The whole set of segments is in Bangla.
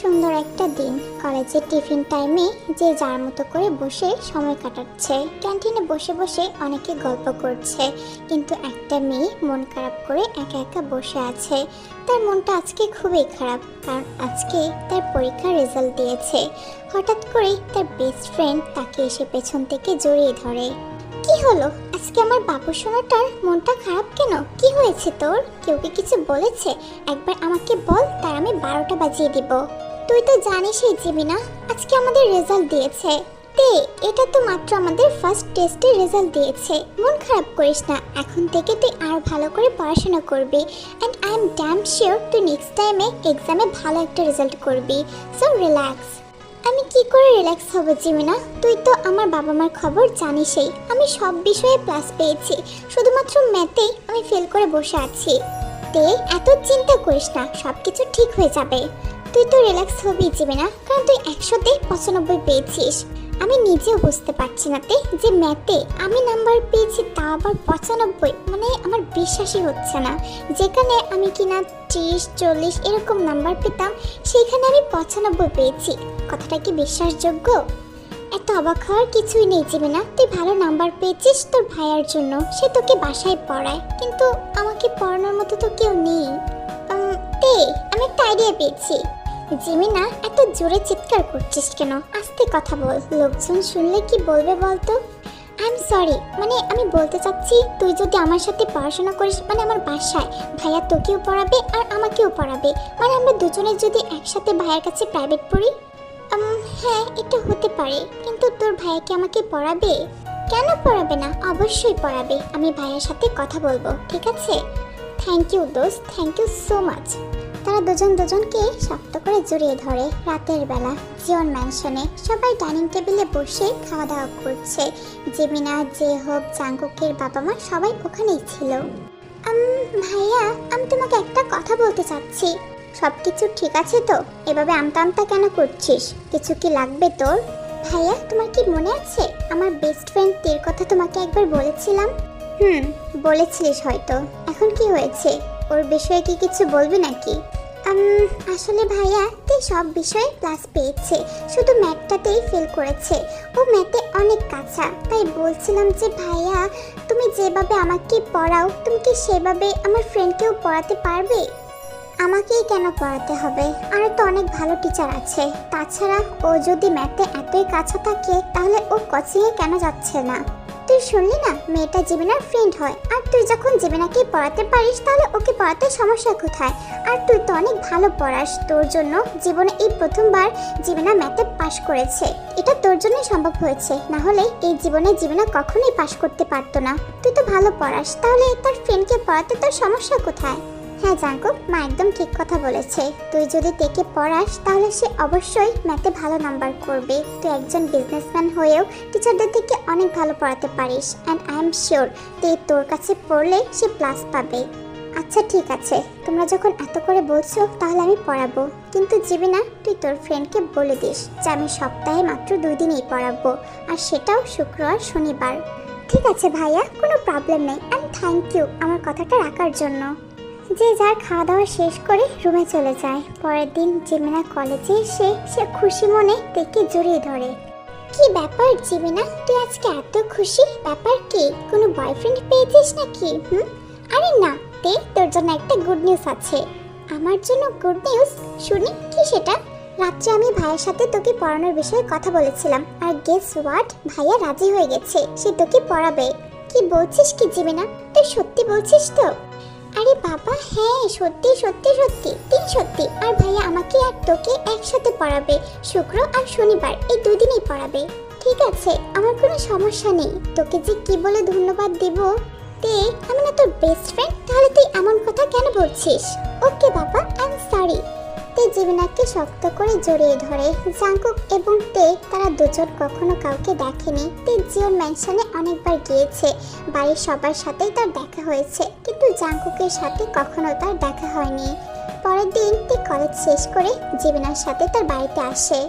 সুন্দর একটা দিন। কলেজের টিফিন টাইমে যে যার মতো করে বসে সময় কাটাচ্ছে। ক্যান্টিনে বসে বসে অনেকে গল্প করছে। কিন্তু একটা মেয়ে মন খারাপ করে একা একা বসে আছে। তার মনটা আজকে খুবই খারাপ, কারণ আজকে তার পরীক্ষার রেজাল্ট দিয়েছে। হঠাৎ করেই তার বেস্ট ফ্রেন্ড তাকে এসে পেছন থেকে জড়িয়ে ধরে। কি হলো? আজকে আমার বাবু সোনাটার মনটা খারাপ কেন? কি হয়েছে তোর? কেউ কি কিছু বলেছে? একবার আমাকে বল তার আমি বারোটা বাজিয়ে দিব। তুই তো জানিসই, জিমিনা, আজকে আমাদের রেজাল্ট দিয়েছে। তে এটা তো মাত্র আমাদের ফার্স্ট টেস্টের রেজাল্ট দিয়েছে। মন খারাপ করিস না, এখন থেকে তুই আর ভালো করে পড়াশোনা করবি। And I am damn sure তুই নেক্সট টাইমে এক্সামে ভালো একটা রেজাল্ট করবি। সো রিল্যাক্স আমি কি করে রিল্যাক্স হব, জিমিনা? তুই তো আমার বাবা মার খবর জানিসই আমি সব বিষয়ে প্লাস পেয়েছি। শুধুমাত্র ম্যাথেই আমি ফেল করে বসে আছি। তে এত চিন্তা করিস না সব কিছু ঠিক হয়ে যাবে। তুই তো রিল্যাক্স হবি না কারণ তুই একশোতে পঁচানব্বই পেয়েছিস। আমি নিজেও বুঝতে পারছি না তে যে ম্যাথে আমি নাম্বার পেয়েছি তা আবার পঁচানব্বই মানে আমার বিশ্বাসই হচ্ছে না। যেখানে আমি কিনা ত্রিশ, চল্লিশ এরকম নাম্বার পেতাম, সেইখানে আমি পঁচানব্বই পেয়েছি। কথাটা কি বিশ্বাসযোগ্য? এত অবাক হওয়ার কিছুই নেই জিবে না তুই ভালো নাম্বার পেয়েছিস তোর ভাইয়ার জন্য, সে তোকে বাসায় পড়ায়, কিন্তু আমাকে পড়ানোর মতো তো কেউ নেই। তে, আমি একটা আইডিয়া পেয়েছি। জিমিনা এত জোরে চিৎকার করছিস কেন? আস্তে কথা বল। লোকজন শুনলে কি বলবে বলতো? আই এম সরি মানে আমি বলতে চাচ্ছি, তুই যদি আমার সাথে পড়াশোনা করিস মানে আমার বাসায়, ভাইয়া তোকেও পড়াবে আর আমাকেও পড়াবে। মানে আমরা দুজনে যদি একসাথে ভাইয়ার কাছে প্রাইভেট পড়ি? হ্যাঁ এটা হতে পারে, কিন্তু তোর ভাইয়া কি আমাকে পড়াবে? কেন পড়াবে না? অবশ্যই পড়াবে। আমি ভাইয়ের সাথে কথা বলব, ঠিক আছে? থ্যাংক ইউ দোস্ত। থ্যাংক ইউ সো মাচ তারা দুজন দুজনকে শক্ত করে জড়িয়ে ধরে রাতের বেলা। জিওন ম্যানশনে সবাই ডাইনিং টেবিলে বসে খাওয়া দাওয়া করছে। জেমিনা যে হোক জাঙ্কুকের বাবা মা সবাই ওখানেই ছিল। ভাইয়া, আমি তোমাকে একটা কথা বলতে চাচ্ছি। সব কিছু ঠিক আছে তো? এভাবে আমতা আমতা কেন করছিস? কিছু কি লাগবে তোর? ভাইয়া, তোমার কি মনে আছে? আমার বেস্ট ফ্রেন্ড তীর কথা তোমাকে একবার বলেছিলাম? হুম, বলেছিলিস হয়তো। এখন কি হয়েছে? ওর বিষয়ে কি কিছু বলবি নাকি? আসলে ভাইয়া, তে সব বিষয়ে ক্লাস পেয়েছে। শুধু ম্যাথটাতেই ফেল করেছে। ও ম্যাথে অনেক কাঁচা। তাই বলছিলাম যে, ভাইয়া, তুমি যেভাবে আমাকে পড়াও, তুমি কি সেভাবে আমার ফ্রেন্ডকেও পড়াতে পারবে? আমাকেই কেন পড়াতে হবে? আরও তো অনেক ভালো টিচার আছে। তাছাড়া ও যদি ম্যাথে এতই কাছে থাকে, তাহলে ও কোচিংয়ে কেন যাচ্ছে না? শুনলি না? মেয়েটা জীবনার ফ্রেন্ড হয়। আর তুই যখন জীবনাকে পড়াতে পারিস, তাহলে ওকে পড়াতে সমস্যা কোথায়? আর তুই তো অনেক ভালো পড়াস। তোর জন্য জীবনে এই প্রথমবার জীবনা ম্যাথে পাশ করেছে। এটা তোর জন্য সম্ভব হয়েছে। না হলে এই জীবনে জীবনা কখনোই পাশ করতে পারতো না। তুই তো ভালো পড়াস। তাহলে তার ফ্রেন্ডকে পড়াতে তোর সমস্যা কোথায়? হ্যাঁ জাঙ্কুক, মা একদম ঠিক কথা বলেছে। তুই যদি তেকে পড়াস, তাহলে সে অবশ্যই ম্যাথে ভালো নাম্বার করবে। তুই একজন বিজনেসম্যান হয়েও টিচারদের থেকে অনেক ভালো পড়াতে পারিস। অ্যান্ড আই এম শিওর তুই তোর কাছে পড়লে সে প্লাস পাবে। আচ্ছা ঠিক আছে। তোমরা যখন এত করে বলছো, তাহলে আমি পড়াবো। কিন্তু জিবি না তুই তোর ফ্রেন্ডকে বলে দিস যে আমি সপ্তাহে মাত্র দুই দিনই পড়াবো। আর সেটাও শুক্রবার শনিবার। ঠিক আছে ভাইয়া, কোনো প্রবলেম নেই। অ্যান্ড থ্যাংক ইউ আমার কথাটা রাখার জন্য। যে যার খাওয়া দাওয়া শেষ করে রুমে চলে যায়। পরের দিন জিমিনা কলেজে এসে সে খুশি মনে তেকে জড়িয়ে ধরে। কি ব্যাপার জিমিনা? তুই আজকে এত খুশি? ব্যাপার কি? কোনো বয়ফ্রেন্ড পেয়েছিস নাকি? হুম? আরে না তে তোর জন্য একটা গুড নিউজ আছে। আমার জন্য গুড নিউজ শুনি, কি সেটা? রাত্রে আমি ভাইয়ের সাথে তোকে পড়ানোর বিষয়ে কথা বলেছিলাম। আর গেস হোয়াট ভাইয়া রাজি হয়ে গেছে, সে তোকে পড়াবে। কি বলছিস কি জিমিনা? তুই সত্যি বলছিস তো? আরে বাবা হ্যাঁ সত্যি সত্যি সত্যি, তিন সত্যি। আর ভাইয়া আমাকে আর তোকে একসাথে পড়াবে, শুক্র আর শনিবার, এই দুই দিনই পড়াবে। ঠিক আছে, আমার কোনো সমস্যা নেই। তোকে যে কি বলে ধন্যবাদ দেব, তে, আমি না তোর বেস্ট ফ্রেন্ড তাহলে তুই এমন কথা কেন বলছিস? ওকে বাবা আই এম সরি তে জীবনাকে শক্ত করে জড়িয়ে ধরে, জাঙ্কুক এবং তে দুজন কখনো কাউকে দেখেনি, তে ম্যানশনে অনেকবার গিয়েছে। বাড়ির সবার সাথেই তার দেখা হয়েছে, কিন্তু জাঙ্কুকের সাথে কখনো তার দেখা হয়নি। পরের দিন তে কলেজ শেষ করে জীবনার সাথে তার বাড়িতে আসে।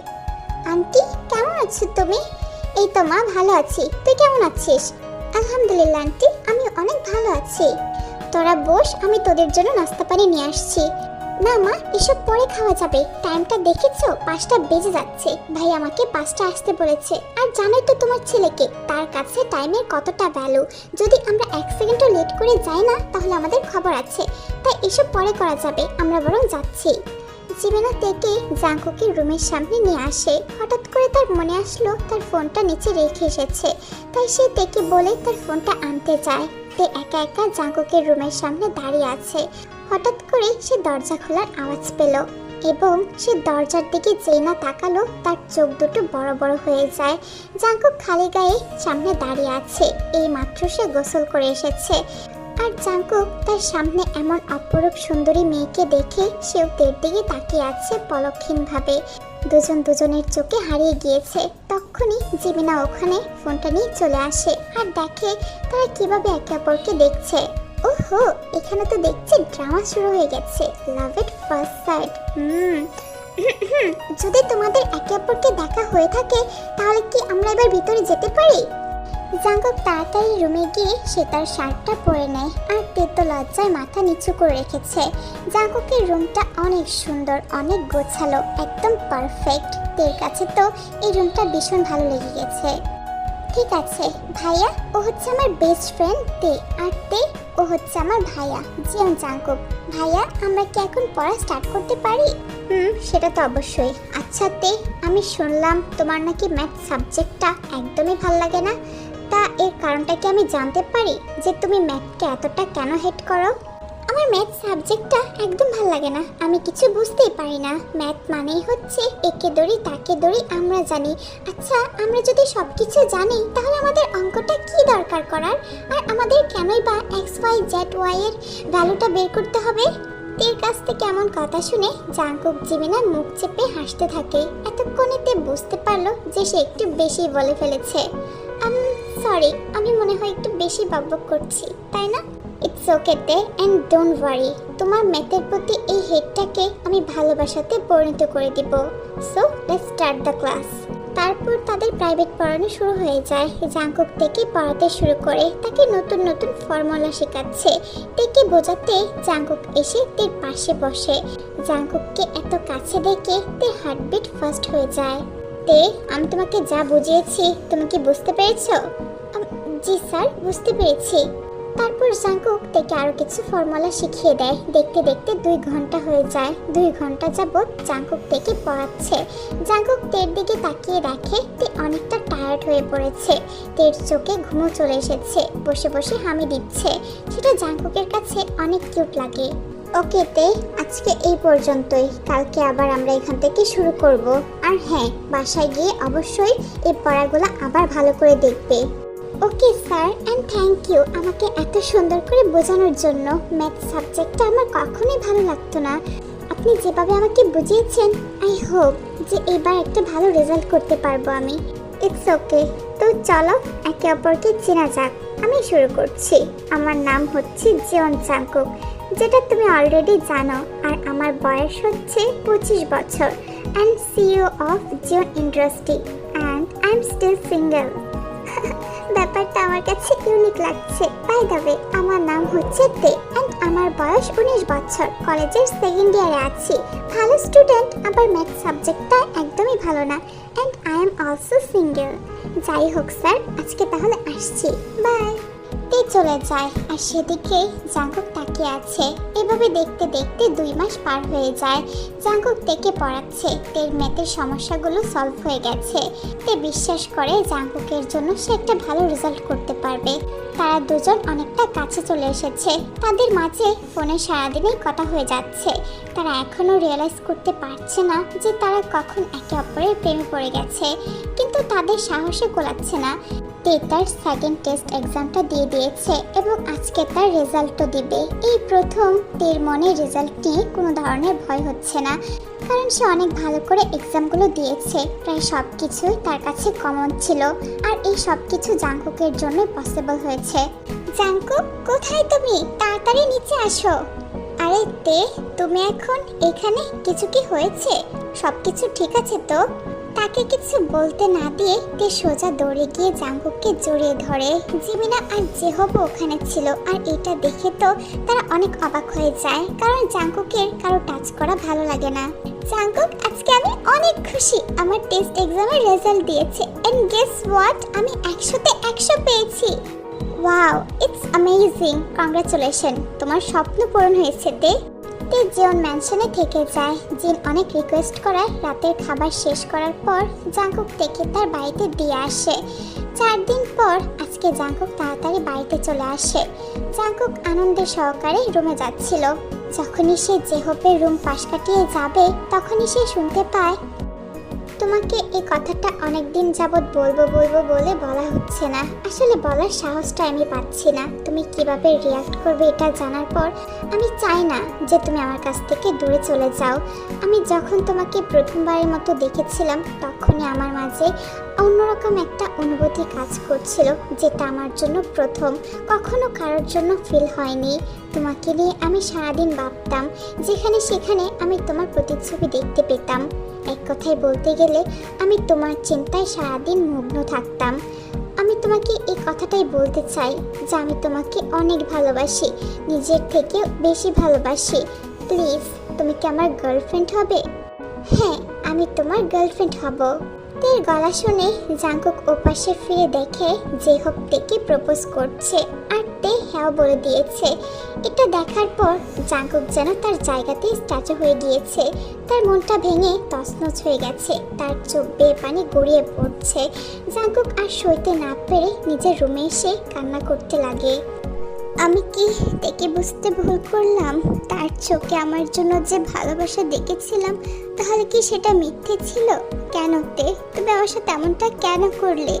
আন্টি, কেমন আছো তুমি? এই তো মা, ভালো আছি। তুই কেমন আছিস? আলহামদুলিল্লাহ, আন্টি আমি অনেক ভালো আছি। তোরা বস, আমি তোদের জন্য নাস্তা পানি নিয়ে আসছি। না, মা, এসব পরে খাওয়া যাবে। টাইমটা দেখেছ? পাঁচটা বেজে যাচ্ছে। ভাই আমাকে পাঁচটা আসতে বলেছে। আর জানোই তো তোমার ছেলেকে। তার কাছে টাইমের কতটা ভ্যালু যদি আমরা এক সেকেন্ডও লেট করে যাই না, তাহলে আমাদের খবর আছে। তাই এসব পরে করা যাবে। আমরা বরং যাচ্ছি। জীবনা তেকে জাঙ্কুকে রুমের সামনে নিয়ে আসে। হঠাৎ করে তার মনে আসলো, তার ফোনটা নিচে রেখে এসেছে। তাই সে তেকে বলে তার ফোনটা আনতে যায়। তে একা একা জাঙ্কুকের রুমের সামনে দাঁড়িয়ে আছে। হঠাৎ করে সে দরজা খোলার আওয়াজ পেল এবং সে দরজার দিকে যেই না তাকালো, তার চোখ দুটো বড় বড় হয়ে যায়। জাঙ্কুক খালি গায়ে সামনে দাঁড়িয়ে আছে, এই মাত্র সে গোসল করে এসেছে। আর জাঙ্কুক তার সামনে এমন অপরূপ সুন্দরী মেয়েকে দেখে সেও তের দিকে তাকিয়ে আছে পলক্ষীনভাবে দুজন দুজনের চোখে হারিয়ে গিয়েছে। তখনই জিমিনা ওখানে ফোনটা নিয়ে চলে আসে আর দেখে তারা কীভাবে একে অপরকে দেখছে। ওহো, এখানে তো দেখছি ড্রামা শুরু হয়ে গেছে। লাভ এট ফার্স্ট সাইট হুম। যদি তোমাদের একে অপরকে দেখা হয়ে থাকে, তাহলে কি আমরা এবার ভিতরে যেতে পারি? জাঙ্কক তাড়াতাড়ি রুমে গিয়ে সে তার শার্টটা পরে নেয় আর তেতো লজ্জায় মাথা নিচু করে রেখেছে। জাঙ্ককের রুমটা অনেক সুন্দর, অনেক গোছালো, একদম পারফেক্ট তের কাছে তো এই রুমটা ভীষণ ভালো লেগে গেছে। ঠিক আছে, ভাইয়া, ও হচ্ছে আমার বেস্ট ফ্রেন্ড তে। আর তে ও হচ্ছে আমার ভাইয়া, জিয়ন জাঙ্কুক। ভাইয়া, আমরা কি এখন পড়া স্টার্ট করতে পারি? হুম, সেটা তো অবশ্যই। আচ্ছা তে, আমি শুনলাম তোমার নাকি ম্যাথ সাবজেক্টটা একদমই ভালো লাগে না। তা এর কারণটা কি আমি জানতে পারি যে তুমি ম্যাথকে এতটা কেন হেট করো? আমার ম্যাথ সাবজেক্টটা একদম ভালো লাগে না। আমি কিছু বুঝতেই পারি না। ম্যাথ মানেই হচ্ছে একে দড়ি তাকে দড়ি আমরা জানি। আচ্ছা আমরা যদি সব কিছু জানি, তাহলে আমাদের অঙ্কটা কি দরকার করার? আর আমাদের কেনই বা এক্স ওয়াই জেড ওয়াই এর ভ্যালুটা বের করতে হবে? তের কাছ থেকে এমন কথা শুনে জাঙ্কুক জিমিনা মুখ চেপে হাসতে থাকে। এতক্ষণে তে বুঝতে পারল যে সে একটু বেশি বলে ফেলেছে। সরি আমি মনে হয় একটু বেশি বকবক করছি, তাই না? ইটস ওকে তে। অ্যান্ড ডোন্ট ওয়ারি তোমার ম্যাথের প্রতি এই হেডটাকে আমি ভালোবাসাতে পরিণত করে দিব। So let's start the class তারপর তাদের প্রাইভেট পড়ানো শুরু হয়ে যায়। জাঙ্কুক থেকে পড়াতে শুরু করে। তাকে নতুন নতুন ফর্মুলা শেখাচ্ছে। তেকে বোঝাতে জাঙ্কুক এসে তের পাশে বসে। জাঙ্কুককে এত কাছে দেখে তের হার্টবিট ফার্স্ট হয়ে যায়। তে, আমি তোমাকে যা বুঝিয়েছি, তুমি কি বুঝতে পেরেছ? জি স্যার, বুঝতে পেরেছি। তারপর জাঙ্কুক তেকে আরও কিছু ফর্মুলা শিখিয়ে দেয়। দেখতে দেখতে দুই ঘণ্টা হয়ে যায়। দুই ঘণ্টা যাবৎ জাঙ্কুক তেকে পড়াচ্ছে। জাঙ্কুক তের দিকে তাকিয়ে দেখে তে অনেকটা টায়ার্ড হয়ে পড়েছে। তের চোখে ঘুমো চলে এসেছে। বসে বসে হামি দিচ্ছে। সেটা জাঙ্কুকের কাছে অনেক কিউট লাগে। ওকে তে, আজকে এই পর্যন্তই। কালকে আবার আমরা এখান থেকে শুরু করব। আর হ্যাঁ বাসায় গিয়ে অবশ্যই এই পড়াগুলো আবার ভালো করে দেখবে। Okay, sir and thank you আমাকে এত সুন্দর করে বোঝানোর জন্য ম্যাথ সাবজেক্টটা আমার কখনোই ভালো লাগতো না। আপনি যেভাবে আমাকে বুঝিয়েছেন আই হোপ যে এবার একটা ভালো রেজাল্ট করতে পারব আমি। ইটস ওকে তো চলো, একে অপরকে চেনা যাক। আমি শুরু করছি। আমার নাম হচ্ছে জিয়ন চাঙ্কুক যেটা তুমি অলরেডি জানো, আর আমার বয়স হচ্ছে পঁচিশ বছর and CEO of Zion industry and I am still single ব্যাপারটা আমার কাছে ইউনিক লাগছে। বাই দ্য ওয়ে আমার নাম হচ্ছে তে অ্যান্ড আমার বয়স উনিশ বছর। কলেজের সেকেন্ড ইয়ারে আছি। ভালো স্টুডেন্ট আবার ম্যাথ সাবজেক্টটা একদমই ভালো না। And I am also single যাই হোক স্যার আজকে তাহলে আসছি। বাই তে চলে যায়। আর সেদিকে জাঙ্কুক তাকিয়ে আছে। এভাবে দেখতে দেখতে দুই মাস পার হয়ে যায়। জাঙ্কুক তেকে পড়াচ্ছে। তের ম্যাথের সমস্যাগুলো সলভ হয়ে গেছে। তে বিশ্বাস করে জাঙ্কুকের জন্য সে একটা ভালো রেজাল্ট করতে পারবে। তারা দুজন অনেকটা কাছে চলে এসেছে। তাদের মাঝে ফোনে সারাদিনই কথা হয়ে যাচ্ছে। তারা এখনও রিয়েলাইজ করতে পারছে না যে তারা কখন একে অপরের প্রেমে পড়ে গেছে। কিন্তু তাদের সাহসে কোলাচ্ছে না। তে তার সেকেন্ড টেস্ট এক্সামটা দিয়ে দিয়েছে এবং আজকে তার রেজাল্টও দিবে। এই প্রথম তের মনে রেজাল্ট নিয়ে কোনো ধরনের ভয় হচ্ছে না, কারণ সে অনেক ভালো করে এক্সামগুলো দিয়েছে। প্রায় সব কিছুই তার কাছে কমন ছিল আর এই সব কিছু জাঙ্কুকের জন্য পসিবল হয়েছে। জাঙ্কুক, কোথায় তুমি? তাড়াতাড়ি নিচে আসো। আরে তে, তুমি এখন এখানে? কিছু কি হয়েছে? সব কিছু ঠিক আছে তো? তাকে কিছু বলতে না দিয়ে তে সোজা দৌড়ে গিয়ে জাঙ্কুককে জড়িয়ে ধরে। জিমিনা আর জেহব ওখানে ছিল আর এটা দেখে তো তারা অনেক অবাক হয়ে যায়, কারণ জাঙ্কুকের কারও টাচ করা ভালো লাগে না। জাঙ্কুক, আজকে আমি অনেক খুশি। আমার টেস্ট এক্সামের রেজাল্ট দিয়েছে এন্ড গেস হোয়াট আমি একশোতে একশো পেয়েছি। ওয়াও ইটস অ্যামেজিং কংগ্রাচুলেশন তোমার স্বপ্ন পূরণ হয়েছে, তে। তে জিওন ম্যানশনে থেকে যায়। জিন অনেক রিকোয়েস্ট করায় রাতের খাবার শেষ করার পর জাঙ্কুক থেকে তার বাড়িতে দিয়ে আসে। চার দিন পর আজকে জাঙ্কুক তাড়াতাড়ি বাড়িতে চলে আসে। জাঙ্কুক আনন্দের সহকারে রুমে যাচ্ছিল। যখনই সে জেহপের রুম পাশ কাটিয়ে যাবে, তখনই সে শুনতে পায় তোমাকে এই কথাটা অনেক দিন যাবৎ বলব বলব বলে বলা হচ্ছে না। আসলে বলার সাহসটা আমি পাচ্ছি না। তুমি কীভাবে রিয়াক্ট করবে এটা জানার পর আমি চাই না যে তুমি আমার কাছ থেকে দূরে চলে যাও। আমি যখন তোমাকে প্রথমবারের মতো দেখেছিলাম, তখনই আমার মাঝে অন্যরকম একটা অনুভূতি কাজ করছিল, যেটা আমার জন্য প্রথম। কখনো কারোর জন্য ফিল হয়নি। তোমাকে নিয়ে আমি সারাদিন ভাবতাম, যেখানে সেখানে আমি তোমার প্রতিচ্ছবি দেখতে পেতাম। এক কথায় বলতে গেলে, আমি তোমার চিন্তায় সারাদিন মগ্ন থাকতাম। আমি তোমাকে এই কথাটাই বলতে চাই যে আমি তোমাকে অনেক ভালোবাসি, নিজের থেকেও বেশি ভালোবাসি। প্লিজ, তুমি কি আমার গার্লফ্রেন্ড হবে? হ্যাঁ আমি তোমার গার্লফ্রেন্ড হব। তের গলা শুনে জাঙ্কুক ওপাশে ফিরে দেখে হোক তেকে প্রপোজ করছে। আর তে হ্যাঁ বলে দিয়েছে, এটা দেখার পর জাঙ্কুক যেন তার জায়গাতে স্ট্যাচু হয়ে গিয়েছে। তার মনটা ভেঙে তছনছ হয়ে গেছে, তার চোখ বেয়ে পানি গড়িয়ে পড়ছে। জাঙ্কুক আর সইতে না পেরে নিজের রুমে এসে কান্না করতে লাগে। আমি কি দেখে বুঝতে ভুল করলাম? তার চোখে আমার জন্য যে ভালোবাসা দেখেছিলাম, তাহলে কি সেটা মিথ্যে ছিল? কেন তে? তুমি আমার সাথে এমনটা কেন করলে?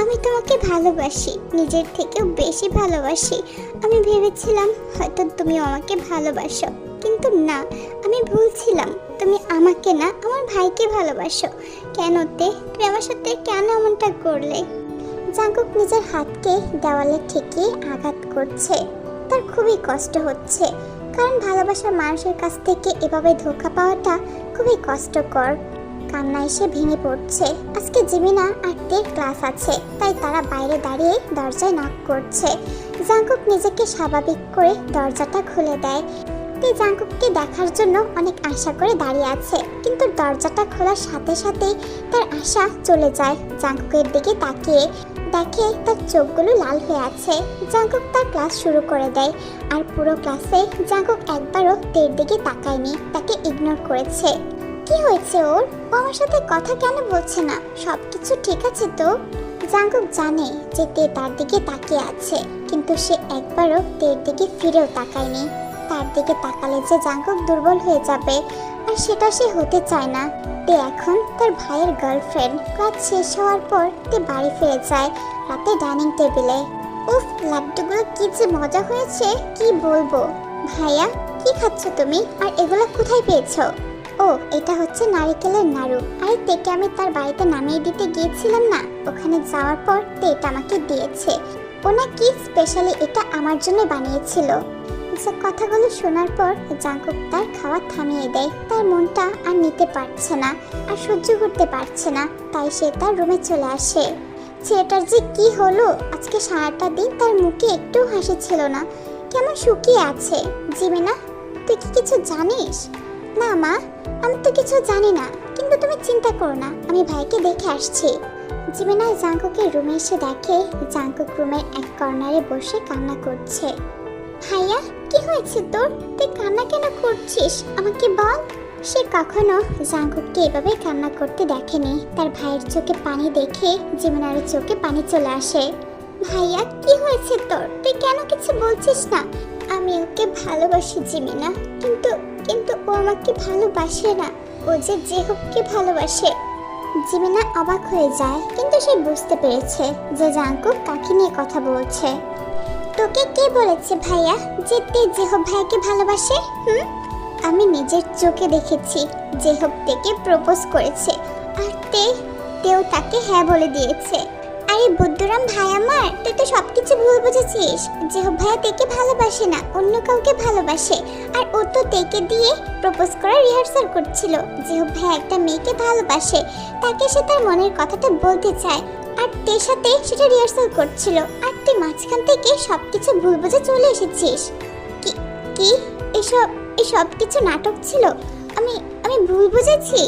আমি তোমাকে ভালোবাসি, নিজের থেকেও বেশি ভালোবাসি। আমি ভেবেছিলাম হয়তো তুমি আমাকে ভালোবাসো, কিন্তু না, আমি ভুলছিলাম তুমি আমাকে না, আমার ভাইকে ভালোবাসো। কেন তে? তুমি আমার সাথে কেন এমনটা করলে? জাঙ্কুক নিজের হাতকে দেওয়ালে ঠেকিয়ে আঘাত করছে। তার খুবই কষ্ট হচ্ছে, কারণ ভালোবাসার মানুষের কাছ থেকে এভাবে ধোকা পাওয়াটা খুবই কষ্টকর। কান্না এসে ভেঙে পড়ছে। আজকে জিমিনা আর তের ক্লাস আছে, তাই তারা বাইরে দাঁড়িয়ে দরজায় নক করছে। জাঙ্কুক নিজেকে স্বাভাবিক করে দরজাটা খুলে দেয়। তে জাঙ্কুককে দেখার জন্য অনেক আশা করে দাঁড়িয়ে আছে। কিন্তু দরজাটা খোলার সাথে সাথেই তার আশা চলে যায়। জাঙ্কুকের দিকে তাকিয়ে দেখে তার চোখগুলো লাল হয়ে আছে। জাঙ্কুক তার ক্লাস শুরু করে দেয় আর পুরো ক্লাসে জাঙ্কুক একবারও তের দিকে তাকায়নি। তাকে ইগনোর করেছে। কি হয়েছে ওর? ও আমার সাথে কথা কেন বলছে না? সব কিছু ঠিক আছে তো? জাঙ্কুক জানে যে তে তার দিকে তাকিয়ে আছে, কিন্তু সে একবারও তের দিকে ফিরেও তাকায়নি। তার দিকে তাকালে যে জাঙ্কুক দুর্বল হয়ে যাবে, আর সেটা সে হতে চায় না। তে এখন তার ভাইয়ের গার্লফ্রেন্ড ক্লাস শেষ হওয়ার পর তে বাড়ি ফিরে যায় রাতে ডাইনিং টেবিলে উফ, লাড্ডুগুলো কি যে মজা হয়েছে, কি বলব? ভাইয়া, কি খাচ্ছ তুমি? আর এগুলো কোথায় পেয়েছ? ও, এটা হচ্ছে নারিকেলের নাড়ু। আরে, তেকে আমি তার বাড়িতে নামিয়ে দিতে গিয়েছিলাম না। ওখানে যাওয়ার পর তে এটা আমাকে দিয়েছে। ওনা কি স্পেশালি এটা আমার জন্য বানিয়েছিল। এসব কথাগুলো শোনার পর জাঙ্কুক তার খাওয়া থামিয়ে দেয়। তার মনটা আর নিতে পারছে না, আর সহ্য করতে পারছে না। তাই সে তার রুমে চলে আসে। ছেলেটার যে কি হলো? আজকে সারাটা দিন তার মুখে একটু হাসি ছিল না। কেমন শুকিয়ে আছে, জিমিনা? তুই কি কিছু জানিস? না, মা, আমি তো কিছু জানি না। কিন্তু তুমি চিন্তা করো না, আমি ভাইকে দেখে আসছি। জিমিনা জাঙ্কুকের রুমে এসে দেখে জাঙ্কুক রুমের এক কর্নারে বসে কান্না করছে। ভাইয়া, কি হয়েছে তোর? তুই কান্না কেন করছিস? আমাকে বল। সে কখনো জাঙ্কুককে এভাবে কান্না করতে দেখেনি। তার ভাইয়ের চোখে পানি দেখে জিমিনার চোখে পানি চলে আসে। ভাইয়া, কি হয়েছে তোর? তুই কেন কিছু বলছিস না? আমি ওকে ভালোবাসি, জিমিনা। কিন্তু কিন্তু ও আমাকে ভালোবাসে না। ও যে হোককে ভালোবাসে। জিমিনা অবাক হয়ে যায়, কিন্তু সে বুঝতে পেরেছে যে জাঙ্কুক কাকে নিয়ে কথা বলছে। তোকে কে বলেছে ভাইয়া যে তে জেহব ভাইকে ভালোবাসে, হুম? আমি নিজের চোখে দেখেছি জেহব তেকে প্রপোজ করেছে, আর তে, তেও তাকে হ্যাঁ বলে দিয়েছে। আরে বুদ্ধুরাম ভাই আমার, তুই তো সবকিছু ভুল বুঝেছিস। যেহব ভাইয়া তেকে ভালোবাসে না, অন্য কাউকে ভালোবাসে, আর ও তো তেকে দিয়ে প্রপোজ করার রিহার্সাল করছিল। যেহব ভাইয়া একটা মেয়েকে ভালোবাসে, তাকে সে তার মনের কথাটা বলতে চায়। আর তের সাথে সেটা রিহার্সাল করছিল। আর তুই মাঝখান থেকে সবকিছু ভুল বুঝে চলে এসেছিস। কি কি? এসব এসব কিছু নাটক ছিল? আমি আমি ভুল বুঝেছি?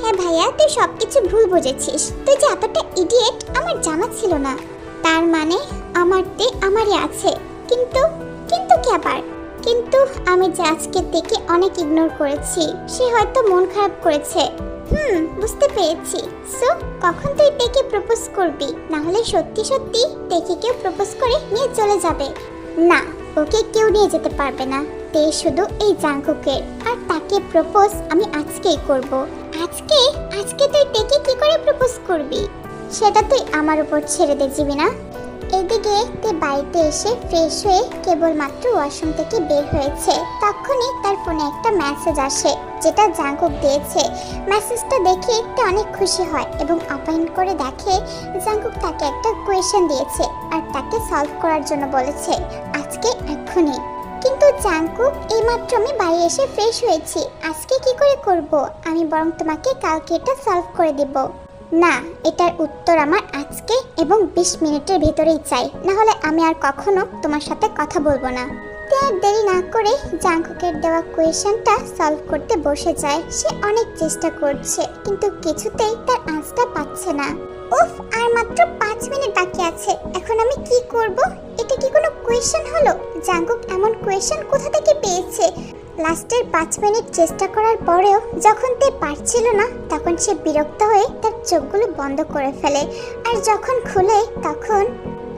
হ্যাঁ ভাইয়া, তুই সবকিছু ভুল বুঝেছিস। তুই যে এতটা ইডিয়েট আমার জানা ছিল না। তার মানে আমার তে আমারই আছে। কিন্তু কিন্তু কি আবার? কিন্তু আমি যে আজকে দেখে অনেক ইগনোর করেছি, সে হয়তো মন খারাপ করেছে। হুম, বুঝতে পেরেছি। সো কখন তুই তেকে প্রপোজ করবি? না হলে সত্যি সত্যি তেকে কেউ প্রপোজ করে নিয়ে চলে যাবে। না, ওকে কেউ নিয়ে যেতে পারবে না। তে শুধু এই জাঙ্কুকের আর তাকে প্রপোজ আমি আজকেই করব। আজকে? আজকে তুই তেকে কি করে প্রপোজ করবি? সেটা তুই আমার উপর ছেড়ে দে জিবি না এদিকে তে বাড়িতে এসে ফ্রেশ হয়ে কেবলমাত্র ওয়াশরুম থেকে বের হয়েছে। তখনই তার ফোনে একটা মেসেজ আসে, যেটা জাঙ্কুক দিয়েছে। মেসেজটা দেখে তে অনেক খুশি হয় এবং অপয়েন্ট করে দেখে জাঙ্কুক তাকে একটা কোয়েশ্চেন দিয়েছে আর তাকে সলভ করার জন্য বলেছে, আজকে এক্ষুনি। কিন্তু জাঙ্কুক, এইমাত্র আমি বাড়ি এসে ফ্রেশ হয়েছি। আজকে কি করে করব? আমি বরং তোমাকে কালকে এটা সলভ করে দেব। না, এটার উত্তর আমার আজকে এবং বিশ মিনিটের ভেতরেই চাই। না হলে আমি আর কখনো তোমার সাথে কথা বলব না। আর দেরি না করে জাঙ্কুকের দেওয়া কোয়েশনটা সলভ করতে বসে যায়। সে অনেক চেষ্টা করছে, কিন্তু কিছুতেই তার আঁচটা পাচ্ছে না। উফ, আর মাত্র পাঁচ মিনিট বাকি আছে। এখন আমি কি করব? এটা কি কোনো কোয়েশ্চেন হলো? জাঙ্কুক এমন কোয়েশ্চেন কোথা থেকে পেয়েছে? লাস্টের পাঁচ মিনিট চেষ্টা করার পরেও যখন তে পারছিল না, তখন সে বিরক্ত হয়ে তার চোখগুলো বন্ধ করে ফেলে। আর যখন খুলে, তখন,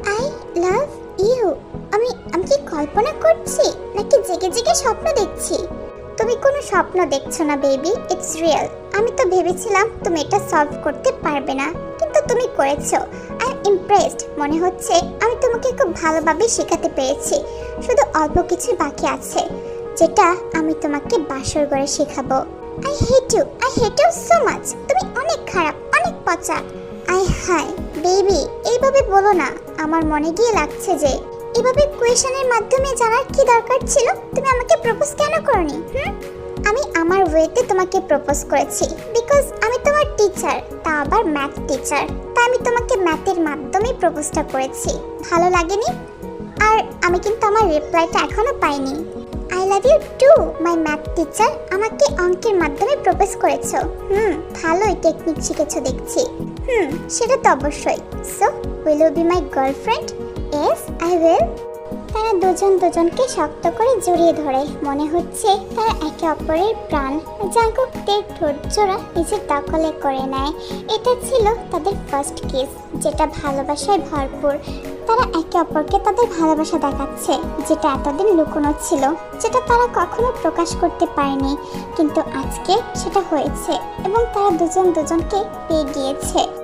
আই লাভ ইউ। আমি আমি কি কল্পনা করছি? নাকি জেগে জেগে স্বপ্ন দেখছি? তুমি কোনো স্বপ্ন দেখছ না, বেবি। ইটস রিয়েল আমি তো ভেবেছিলাম তুমি এটা সলভ করতে পারবে না। কিন্তু তুমি করেছ। আই এম ইমপ্রেসড মনে হচ্ছে আমি তোমাকে খুব ভালোভাবে শেখাতে পেরেছি। শুধু অল্প কিছু বাকি আছে। যেটা আমি তোমাকে বাসর করে শেখাবো। I hate you I hate you so much তুমি অনেক খারাপ, অনেক পচা। আই হাই বেবি এইভাবে বলো না। আমার মনে গিয়ে লাগছে যে, এভাবে কোয়েশনের মাধ্যমে জানার কি দরকার ছিল? তুমি আমাকে প্রপোজ কেন করনি? হুম? আমি আমার ওয়েতে তোমাকে প্রপোজ করেছি। বিকজ আমি তোমার টিচার তা আবার ম্যাথ টিচার তাই আমি তোমাকে ম্যাথের মাধ্যমে প্রপোজটা করেছি। ভালো লাগেনি? আর আমি কিন্তু আমার রিপ্লাইটা এখনও পাইনি। Love you too my math teacher আমাকে অঙ্কের মাধ্যমে প্রপোজ করেছ। হুম, ভালোই টেকনিক শিখেছো দেখছি। হুম, সেটা তো অবশ্যই। So will you be my girlfriend yes I will তারা দুজন দুজনকে শক্ত করে জড়িয়ে ধরে। মনে হচ্ছে তারা একে অপরের প্রাণ। জাঙ্কুকদের ঠোঁট জোড়া নিজের দখলে করে নেয়। এটা ছিল তাদের ফার্স্ট কিস যেটা ভালোবাসায় ভরপুর। তারা একে অপরকে তাদের ভালোবাসা দেখাচ্ছে, যেটা এতদিন লুকোনো ছিল, যেটা তারা কখনো প্রকাশ করতে পারেনি। কিন্তু আজকে সেটা হয়েছে এবং তারা দুজন দুজনকে পেয়ে গিয়েছে।